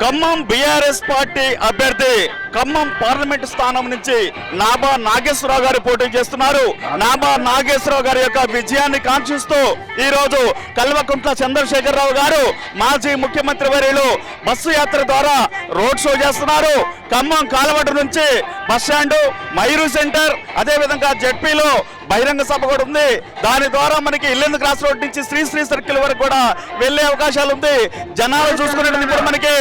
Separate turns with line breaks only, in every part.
Khammam BRS party అభ్యర్థి Khammam parliament స్థానం నుంచి నాబా నాగేశ్వరరావు గారు పోటీ చేస్తున్నారు. నాబా నాగేశ్వరరావు గారి యొక్క విజయాన్ని కాంక్షిస్తూ ఈ రోజు కల్వకుంట్ల చంద్రశేఖరరావు గారు మాజీ ముఖ్యమంత్రి వర్యులు బస్సు యాత్ర ద్వారా రోడ్ షో చేస్తున్నారు. ఖమ్మం కాలవడ నుంచి బస్ స్టాండ్ మైరు సెంటర్ అదేవిధంగా జెడ్పీలో బహిరంగ సభ కూడా ఉంది. దాని ద్వారా మనకి ఇల్లెందు క్రాస్ రోడ్ నుంచి శ్రీ శ్రీ సర్కిల్ వరకు కూడా వెళ్ళే అవకాశాలు ఉంది. జనాలు చూసుకునేది ఇప్పుడు మనకి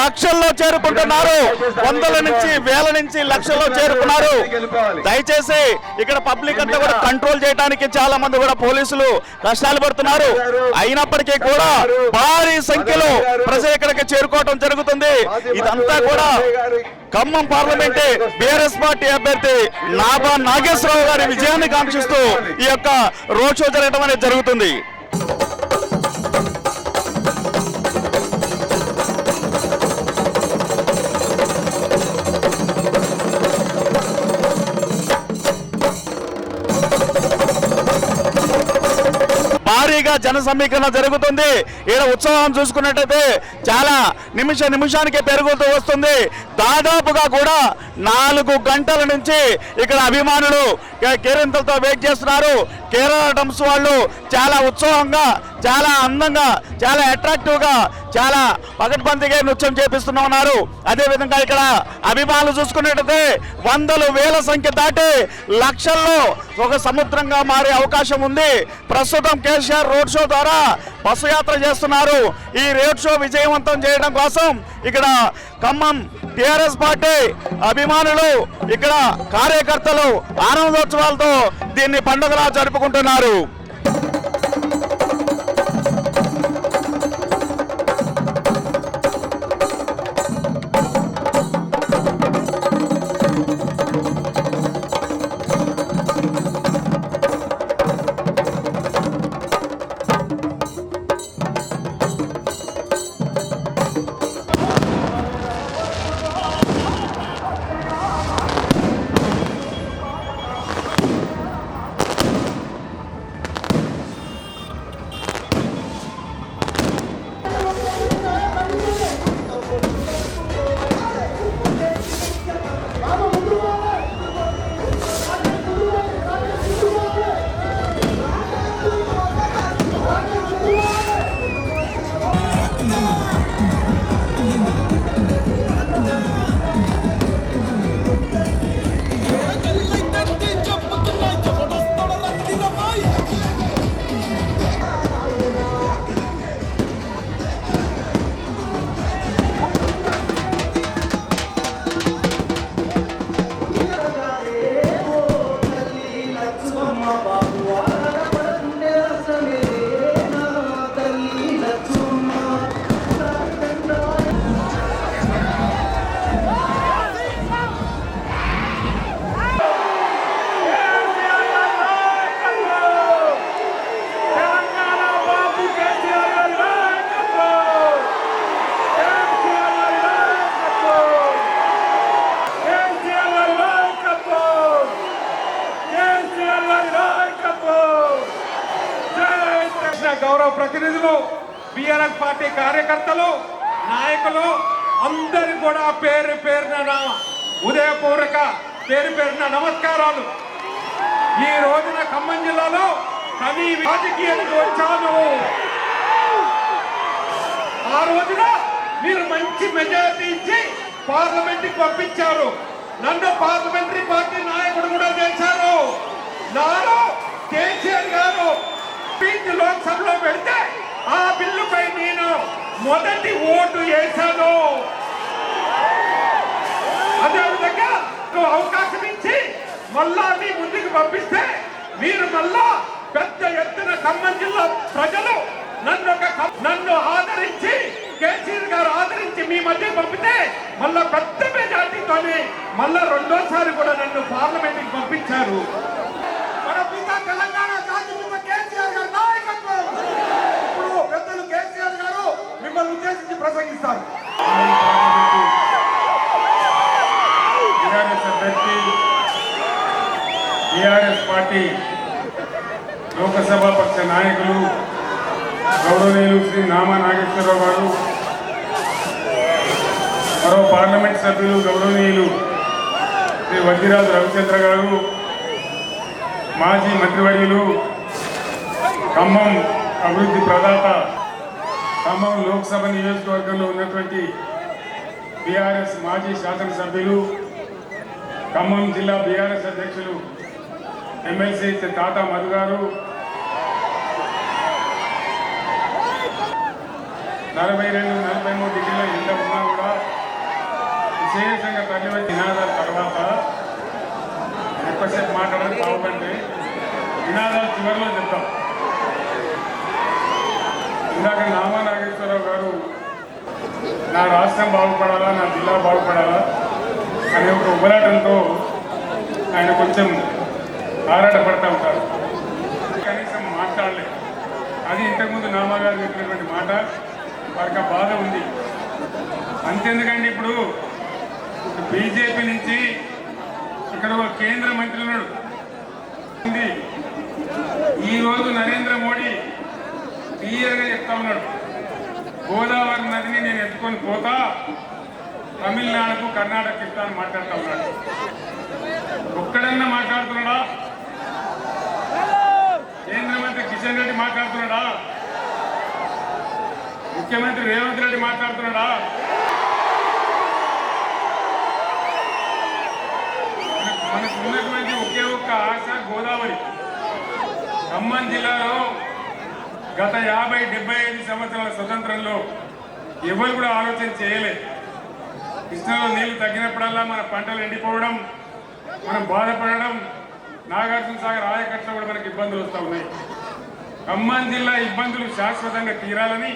లక్షల్లో చేరుకుంటున్నారు. వందల నుంచి వేల నుంచి లక్షల్లో చేరుకున్నారు. దయచేసి ఇక్కడ పబ్లిక్ అంతా కూడా కంట్రోల్ చేయడానికి చాలా మంది కూడా పోలీసులు కష్టాలు పడుతున్నారు. అయినప్పటికీ కూడా భారీ సంఖ్యలో ప్రజలు ఇక్కడికి చేరుకోవడం జరుగుతుంది. ఇదంతా కూడా ఖమ్మం పార్లమెంటే బీఆర్ఎస్ పార్టీ అభ్యర్థి నాబా నాగేశ్వరరావు గారి విజయాన్ని కాంక్షిస్తూ ఈ యొక్క రోడ్ షో జరగడం అనేది జరుగుతుంది. జన సమీకరణ జరుగుతుంది. ఈడ ఉత్సవం చూసుకున్నట్టయితే చాలా నిమిష నిమిషానికి పెరుగుతూ వస్తుంది. దాదాపుగా కూడా నాలుగు గంటల నుంచి ఇక్కడ అభిమానులు కేరింతలతో వెయిట్ చేస్తున్నారు. కేరళ డ్రమ్స్ వాళ్ళు చాలా ఉత్సాహంగా చాలా అందంగా చాలా అట్రాక్టివ్గా చాలా పకడ్బందీగా నృత్యం చేపిస్తూనే ఉన్నారు. అదే విధంగా ఇక్కడ అభిమానులు చూసుకున్నట్టయితే వందలు వేల సంఖ్య దాటి లక్షల్లో ఒక సముద్రంగా మారే అవకాశం ఉంది. ప్రస్తుతం కేసీఆర్ రోడ్ షో ద్వారా బస్సు యాత్ర చేస్తున్నారు. ఈ రోడ్ షో విజయవంతం చేయడం కోసం ఇక్కడ ఖమ్మం టిఆర్ఎస్ పార్టీ అభిమానులు ఇక్కడ కార్యకర్తలు ఆనందోత్సవాలతో దీన్ని పండుగలా జరుపుకుంటున్నారు
కార్యకర్తలు నాయకులు అందరి కూడా పేరు పేరున ఉదయపూర్వక పేరు పేరున నమస్కారాలు. ఈ రోజున ఖమ్మం జిల్లాలో కవి రాజకీయానికి వచ్చాను. ఆ రోజున మీరు మంచి మెజారిటీ ఇచ్చి పార్లమెంట్కి పంపించారు. నన్ను పార్లమెంటరీ పార్టీ నాయకుడు కూడా చేశారు. నాలో కేసీఆర్ గారు లోక్సభలో పెడితే ఆ బిల్లుపై నేను మొదటి ఓటు వేశాను. అదేవిధంగా అవకాశం ఇచ్చి మళ్ళా మీ ముందుకు పంపిస్తే మీరు మళ్ళా పెద్ద ఎత్తున ఖమ్మం జిల్లా ప్రజలు నన్ను ఒక నన్ను ఆదరించి కేసీఆర్ గారు ఆదరించి మీ మధ్య పంపితే మళ్ళా పెద్ద మెజార్టీతోని మళ్ళా రెండోసారి కూడా నన్ను పార్లమెంట్కి పంపించారు. మన పిత తెలంగాణ జాతిపిత కేసీఆర్ గారి నాయకత్వం ఇప్పుడు పెద్దలు కేసీఆర్ గారు మిమ్మల్ని ఉద్దేశించి ప్రసంగిస్తారు.
టీఆర్ఎస్ అభ్యర్థి టీఆర్ఎస్ పార్టీ లోకసభ పక్ష నాయకులు గౌరవనీయులు శ్రీ నామా నాగేశ్వరరావు గారు మరో పార్లమెంట్ సభ్యులు గౌరవనీయులు శ్రీ వజ్జిరాజు రవిచంద్ర గారు మాజీ మంత్రివర్యులు ఖమ్మం అభివృద్ధి ప్రదాత ఖమ్మం లోక్సభ నియోజకవర్గంలో ఉన్నటువంటి బీఆర్ఎస్ మాజీ శాసనసభ్యులు ఖమ్మం జిల్లా బీఆర్ఎస్ అధ్యక్షులు ఎమ్మెల్సీ తాత మధు గారు నలభై రెండు నలభై మూడు డిగ్రీల ఎండ ఉన్నా కూడా విశేషంగా తల్లివ నినాదాల తర్వాత ఎక్కువసేపు మాట్లాడడం బాగుంటే నినాదాలు చివరిలో చెప్తాం. ఇందాక నామా నాగేశ్వరరావు గారు నా రాష్ట్రం బాగుపడాలా నా జిల్లా బాగుపడాలా అనే ఒక ఉబలాటంతో ఆయన కొంచెం ఆరాటపడతా ఉంటారు. కనీసం మాట్లాడలేదు. అది ఇంతకుముందు నామాగారు చెప్పినటువంటి మాట వారికి ఆ బాధ ఉంది. అంతెందుకండి ఇప్పుడు? బీజేపీ నుంచి ఇక్కడ ఒక కేంద్ర మంత్రి ఉన్నాడు. ఈరోజు నరేంద్ర మోడీ క్లియర్గా చెప్తా ఉన్నాడు. గోదావరి నదిని నేను ఎత్తుకొని పోతా తమిళనాడుకు కర్ణాటక ఇస్తాను మాట్లాడుతూ ఉన్నాడు. ఒక్కడన్నా మాట్లాడుతున్నాడా? కేంద్ర మంత్రి కిషన్ రెడ్డి మాట్లాడుతున్నాడా? ముఖ్యమంత్రి రేవంత్ రెడ్డి మాట్లాడుతున్నాడా? మనకు- మనకు ఉన్నటువంటి ఒకే ఒక్క ఆశ గోదావరి. ఖమ్మం జిల్లాలో గత యాభై డెబ్బై ఐదు సంవత్సరాల స్వతంత్రంలో ఎవరు కూడా ఆలోచన చేయలేదు కృష్ణలో నీళ్ళు తగ్గినప్పుడల్లా మన పంటలు ఎండిపోవడం మనం బాధపడడం నాగార్జున సాగర్ ఆయకట్లో కూడా మనకి ఇబ్బందులు వస్తూ ఉన్నాయి. ఖమ్మం జిల్లా ఇబ్బందులు శాశ్వతంగా తీరాలని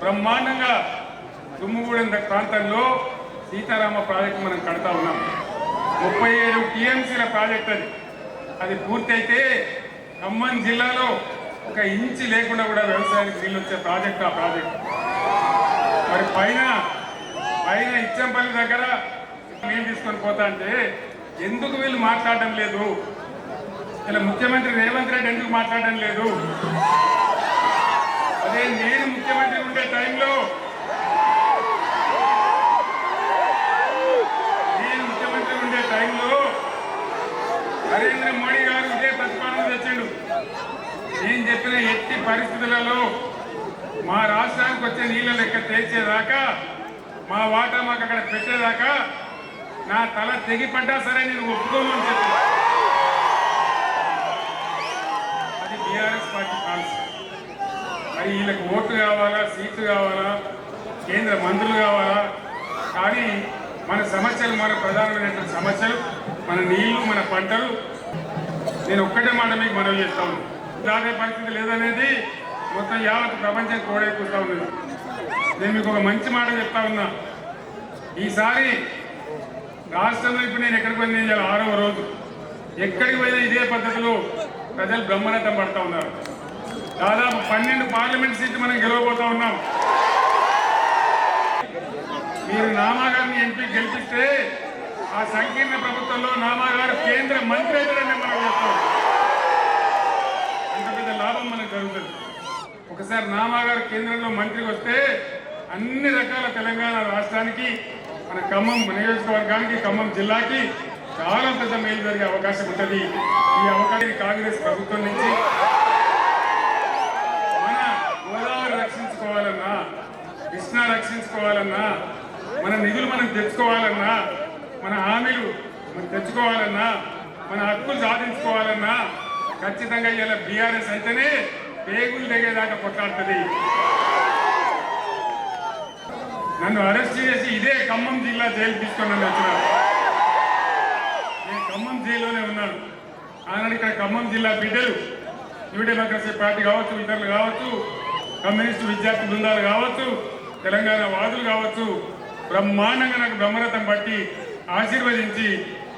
బ్రహ్మాండంగా దుమ్ముగూడెం ప్రాంతంలో సీతారామ ప్రాజెక్టు మనం కడతా ఉన్నాం. ముప్పై ఏడు టీఎంసీల ప్రాజెక్ట్ అది. అది పూర్తయితే ఖమ్మం జిల్లాలో ఒక ఇంచి లేకుండా కూడా వ్యవసాయానికి నీళ్ళు వచ్చే ప్రాజెక్ట్ ఆ ప్రాజెక్ట్. మరి పైన పైన ఇచ్చంపల్లి దగ్గర నీళ్ళు తీసుకొని పోతా అంటే ఎందుకు వీళ్ళు మాట్లాడడం లేదు? ఇలా ముఖ్యమంత్రి రేవంత్ రెడ్డి ఎందుకు మాట్లాడడం లేదు? అదే నేను ముఖ్యమంత్రి ఉండే టైంలో నేను ముఖ్యమంత్రి ఉండే టైంలో నరేంద్ర మోడీ గారు ఇదే ప్రతిపాదన తెచ్చాడు. నేను చెప్పిన ఎట్టి పరిస్థితులలో మా రాష్ట్రానికి వచ్చే నీళ్ళ లెక్క తెచ్చేదాకా మా వాటా మాకు అక్కడ పెట్టేదాకా నా తల తెగిపడ్డా సరే నేను ఒప్పుకోను అని చెప్పి. అది బీఆర్ఎస్ పార్టీ పాలసీ మరి వీళ్ళకి ఓట్లు కావాలా సీట్లు కావాలా కేంద్ర మంత్రులు కావాలా? కానీ మన సమస్యలు మన ప్రధానమైనటువంటి సమస్యలు మన నీళ్ళు మన పంటలు. నేను ఒక్కటే మాట మీకు మనవి చేస్తాను దాటే పరిస్థితి లేదనేది మొత్తం యావత్ ప్రపంచం కోడైపోతా ఉన్నది. నేను మీకు ఒక మంచి మాట చెప్తా ఉన్నా. ఈసారి రాష్ట్రంలో ఇప్పుడు నేను ఎక్కడికి పోయినా ఇవాళ ఆరవ రోజు. ఎక్కడికి పోయినా ఇదే పద్ధతిలో ప్రజలు బ్రహ్మరథం పడతా ఉన్నారు. దాదాపు పన్నెండు పార్లమెంట్ సీట్లు మనం గెలవబోతా ఉన్నాం. మీరు నామాగారిని ఎంపీ గెలిపిస్తే ఆ సంకీర్ణ ప్రభుత్వంలో నామాగారు కేంద్ర మంత్రి అయితే మనం చెప్తాం లాభం మనకు కలుగుతుంది ఒకసారి నామాగారు కేంద్రంలో మంత్రికి వస్తే అన్ని రకాల తెలంగాణ రాష్ట్రానికి మన ఖమ్మం నియోజకవర్గానికి ఖమ్మం జిల్లాకి చాలా పెద్ద మేలు జరిగే అవకాశం ఉంటుంది. ఈ అవకాశం కాంగ్రెస్ ప్రభుత్వం నుంచి మన గోదావరి రక్షించుకోవాలన్నా కృష్ణా రక్షించుకోవాలన్నా మన నిధులు మనం తెచ్చుకోవాలన్నా మన హామీలు మనం తెచ్చుకోవాలన్నా మన హక్కులు సాధించుకోవాలన్నా ఖచ్చితంగా ఇలా బీఆర్ఎస్ అయితేనే పేగులు దిగేదాకా కొట్లాడుతుంది. నన్ను అరెస్ట్ చేసి ఇదే ఖమ్మం జిల్లా జైలు తీసుకొని నన్ను వచ్చినారు. నేను ఖమ్మం జైల్లోనే ఉన్నాను. ఆనాడు ఇక్కడ ఖమ్మం జిల్లా బిడ్డలు న్యూ డెమోక్రసీ పార్టీ కావచ్చు ఇతరులు కావచ్చు కమ్యూనిస్టు విద్యార్థి బృందాలు కావచ్చు తెలంగాణ వాదులు కావచ్చు బ్రహ్మాండంగా నాకు బ్రహ్మరథం బట్టి ఆశీర్వదించి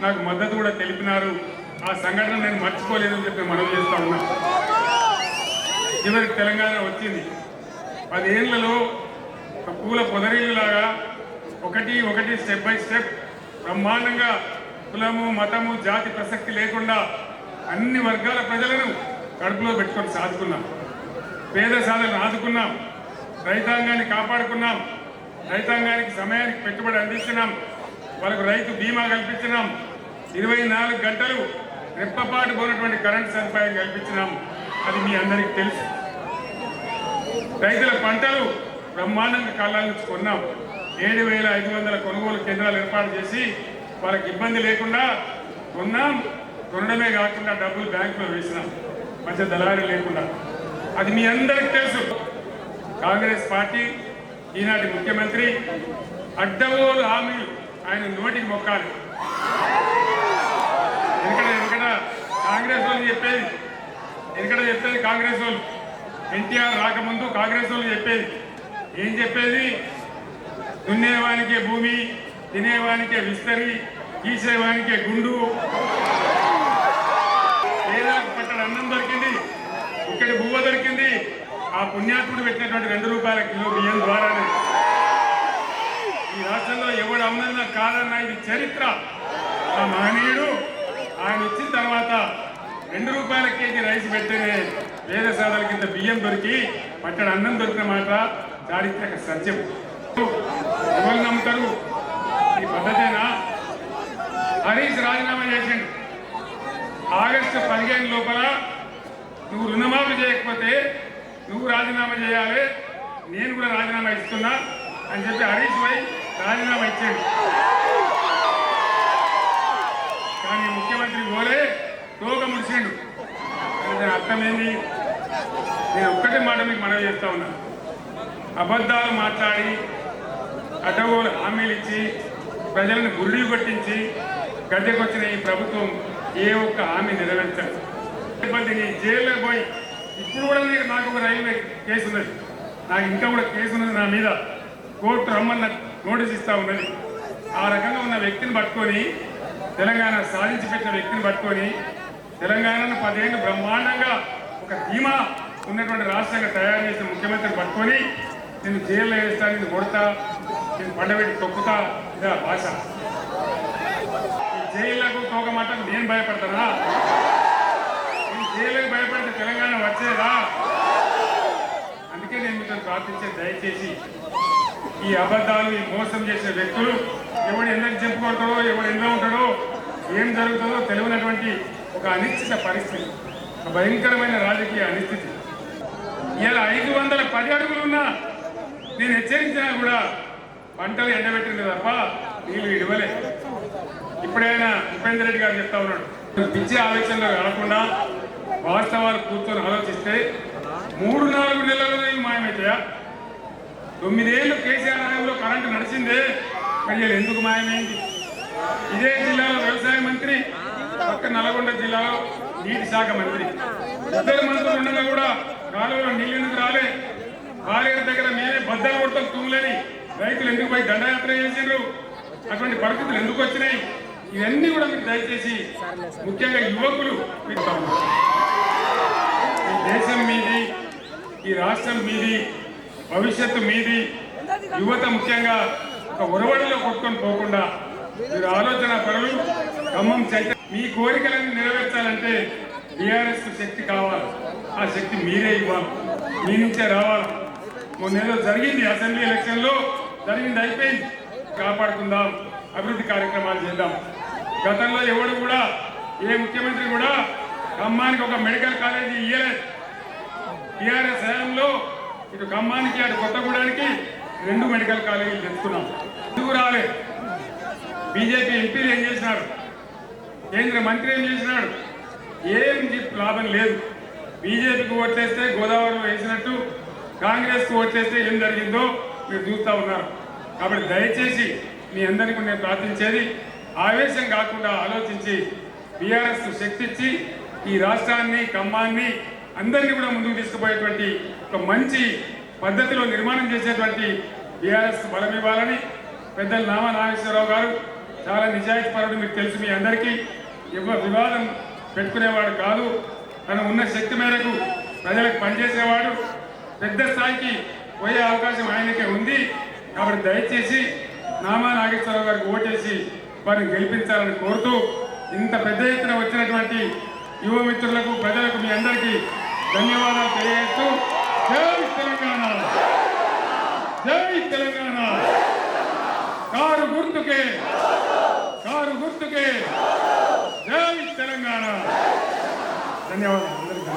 నాకు మద్దతు కూడా తెలిపినారు. ఆ సంఘటన నేను మర్చిపోలేదని చెప్పి మనవి చేస్తా ఉన్నా. చివరికి తెలంగాణ వచ్చింది. పదేళ్ళలో ఒక పూల లాగా ఒకటి ఒకటి స్టెప్ బై స్టెప్ బ్రహ్మాండంగా కులము మతము జాతి ప్రసక్తి లేకుండా అన్ని వర్గాల ప్రజలను కడుపులో పెట్టుకొని సాదుకున్నాం. పేద సాధనను ఆదుకున్నాం. రైతాంగాన్ని కాపాడుకున్నాం. రైతాంగానికి సమయానికి పెట్టుబడి అందిస్తున్నాం వాళ్ళకు రైతు బీమా కల్పించినాం. ఇరవై నాలుగు గంటలు రెప్పపాటు పోయినటువంటి కరెంట్ సదుపాయం కల్పించినాం అది మీ అందరికీ తెలుసు. రైతుల పంటలు బ్రహ్మాండంగా కాలాల నుంచి కొన్నాం. ఏడు వేల ఐదు వందల కొనుగోలు కేంద్రాలు ఏర్పాటు చేసి వాళ్ళకి ఇబ్బంది లేకుండా కొన్నాం. కొనడమే కాకుండా డబ్బులు బ్యాంకులో వేసినాం. మధ్య దళారీ లేకుండా. అది మీ అందరికి తెలుసు. కాంగ్రెస్ పార్టీ ఈనాటి ముఖ్యమంత్రి అడ్డగోలు హామీలు ఆయన నోటికి మొక్కాలి. ఎందుకంటే కాంగ్రెస్ వాళ్ళు చెప్పేది. ఎక్కడ చెప్పేది కాంగ్రెస్ వాళ్ళు. ఎన్టీఆర్ రాకముందు కాంగ్రెస్ వాళ్ళు చెప్పేది. ఏం చెప్పేది? దున్నేవానికే భూమి తినేవానికే విస్తరి గీసేవానికే గుండు. పేదలకు పట్టణ అన్నం దొరికింది ఇక్కడ బువ్వ దొరికింది. ఆ పుణ్యాత్ముడు పెట్టినటువంటి రెండు రూపాయల కిలో బియ్యం ద్వారానే. ఈ రాష్ట్రంలో ఎవడు అమ్మన్నా కాదన్న ఇది చరిత్ర. ఆ మహనీయుడు ఆయన వచ్చిన తర్వాత రెండు రూపాయల కేజీ రైస్ పెట్టేనే పేద సాధల కింద బియ్యం దొరికి పట్టణ అన్నం దొరికిన మాట చారిత్రక సత్యం. ఎవరు నమ్ముతారు? ఈ పద్ధతేనా? హరీష్ రాజీనామా చేసిండు. ఆగస్టు పదిహేను లోపల నువ్వు రుణమాఫీ చేయకపోతే నువ్వు రాజీనామా చేయాలి నేను కూడా రాజీనామా ఇస్తున్నా అని చెప్పి హరీష్ భాయ్ రాజీనామా ఇచ్చాడు కానీ ముఖ్యమంత్రి గోలే తోక ముడిచిండు దాని అర్థమేంది? నేను ఒక్కటే మాట మీకు మనవి చేస్తా ఉన్నా. అబద్ధాలు మాట్లాడి అడ్డగోలు హామీలు ఇచ్చి ప్రజలను గుళ్ళు కొట్టించి గద్దెకొచ్చిన ఈ ప్రభుత్వం ఏ ఒక్క హామీ నెరవేర్చాలి ఇబ్బందిని జైల్లో పోయి ఇప్పుడు కూడా నేను నాకు ఒక రైల్వే కేసు ఉన్నది. నాకు ఇంకా కూడా కేసు ఉన్నది నా మీద. కోర్టు రమ్మన్న నోటీస్ ఇస్తా ఉన్నది. ఆ రకంగా ఉన్న వ్యక్తిని పట్టుకొని తెలంగాణ సాధించి పెట్టిన వ్యక్తిని పట్టుకొని తెలంగాణను పదేళ్ళు బ్రహ్మాండంగా ఒక ధీమా ఉన్నటువంటి రాష్ట్రంగా తయారు చేసిన ముఖ్యమంత్రిని పట్టుకొని నేను జైల్లో వేస్తా నేను కొడతా నేను పండబెట్టి తొక్కుతా ఇదా భాష. ఈ తోక మాటకు నేను భయపడతానా? నేను జైలుకు భయపడితే తెలంగాణ వచ్చేదా? అందుకే నేను మీతో ప్రార్థించే దయచేసి ఈ అబద్ధాలు ఈ మోసం చేసే వ్యక్తులు ఎవడు ఎందుకు చెప్పుకుంటాడో ఎవడు ఎందులో ఉంటాడో ఏం జరుగుతుందో తెలియనటువంటి ఒక అనిశ్చిత పరిస్థితి ఒక భయంకరమైన రాజకీయ అనిశ్చితి. ఇలా ఐదు వందల పది అడుగులున్నా నేను హెచ్చరించినా కూడా పంటలు ఎండబెట్టింది తప్ప నీళ్ళు ఇడవలే. ఇప్పుడైనా ఉపేంద్ర రెడ్డి గారు చెప్తా ఉన్నాడు. పిచ్చి ఆలోచనలో కాకుండా వాస్తవాలు కూర్చొని ఆలోచిస్తే మూడు నాలుగు నెలలు ఇవి మాయమవుతాయా తొమ్మిదేళ్ళు కేసీఆర్ హయాంలో కరెంటు నడిచిందే. కయ్యలు ఎందుకు మాయమైంది ఇదే జిల్లాలో వ్యవసాయ మంత్రి పక్క నల్గొండ జిల్లాలో నీటి శాఖ మంత్రి. ఇద్దరు మంత్రులు ఉండగా కూడా కాలువలో నీళ్ళు ఎందుకు రాలే? భార్య దగ్గర మేమే బద్దలు కొడతాం తుమ్ములని రైతులు ఎందుకు పోయి దండయాత్ర చేసిండ్రు? అటువంటి పరిస్థితులు ఎందుకు వచ్చినాయి? ఇవన్నీ కూడా మీరు దయచేసి ముఖ్యంగా యువకులు మీరు ఈ దేశం మీది ఈ రాష్ట్రం మీది భవిష్యత్తు మీది. యువత ముఖ్యంగా ఒక ఉరవడిలో కొట్టుకొని పోకుండా మీరు ఆలోచన పరులు ఖమ్మం చైత మీ కోరికలను నెరవేర్చాలంటే బీఆర్ఎస్ శక్తి కావాలి. ఆ శక్తి మీరే ఇవ్వాలి. మీ నుంచే రావాలి. మొన్నేదో జరిగింది అసెంబ్లీ ఎలక్షన్లో జరిగింది అయిపోయింది. కాపాడుకుందాం అభివృద్ధి కార్యక్రమాలు చేద్దాం. గతంలో ఎవడు కూడా ఏ ముఖ్యమంత్రి కూడా ఖమ్మానికి ఒక మెడికల్ కాలేజీ ఇయ్యలేదు. టీఆర్ఎస్ హయాంలో ఇటు ఖమ్మానికి అటు కొత్తగూడానికి రెండు మెడికల్ కాలేజీలు తెచ్చుకున్నాం. ఎందుకు రాలే? బీజేపీ ఎంపీలు ఏం చేసినారు కేంద్ర మంత్రి ఏం చేసినాడు? ఏం లాభం లేదు. బీజేపీకి ఓట్లేస్తే గోదావరిలో వేసినట్టు కాంగ్రెస్కి ఓట్లేస్తే ఏం జరిగిందో మీరు చూస్తూ ఉన్నారు. కాబట్టి దయచేసి మీ అందరికీ నేను ప్రార్థించేది ఆవేశం కాకుండా ఆలోచించి బీఆర్ఎస్ శక్తిచ్చి ఈ రాష్ట్రాన్ని ఖమ్మాన్ని అందరినీ కూడా ముందుకు తీసుకుపోయేటువంటి ఒక మంచి పద్ధతిలో నిర్మాణం చేసేటువంటి బీఆర్ఎస్ బలం ఇవ్వాలని పెద్దలు నామా నాగేశ్వరరావు గారు చాలా నిజాయితీ పరుడు మీకు తెలుసు మీ అందరికీ. ఇవ్వ వివాదం పెట్టుకునేవాడు కాదు. తను ఉన్న శక్తి మేరకు ప్రజలకు పనిచేసేవాడు. పెద్ద స్థాయికి పోయే అవకాశం ఆయనకే ఉంది. కాబట్టి దయచేసి నామా నాగేశ్వరరావు గారికి ఓటేసి వారిని గెలిపించాలని కోరుతూ ఇంత పెద్ద ఎత్తున వచ్చినటువంటి యువ మిత్రులకు ప్రజలకు మీ అందరికీ ధన్యవాదాలు తెలియజేస్తూ జై తెలంగాణ. జై తెలంగాణ. కారు గుర్తుకే. కారు గుర్తుకే. జై తెలంగాణ. ధన్యవాదాలు.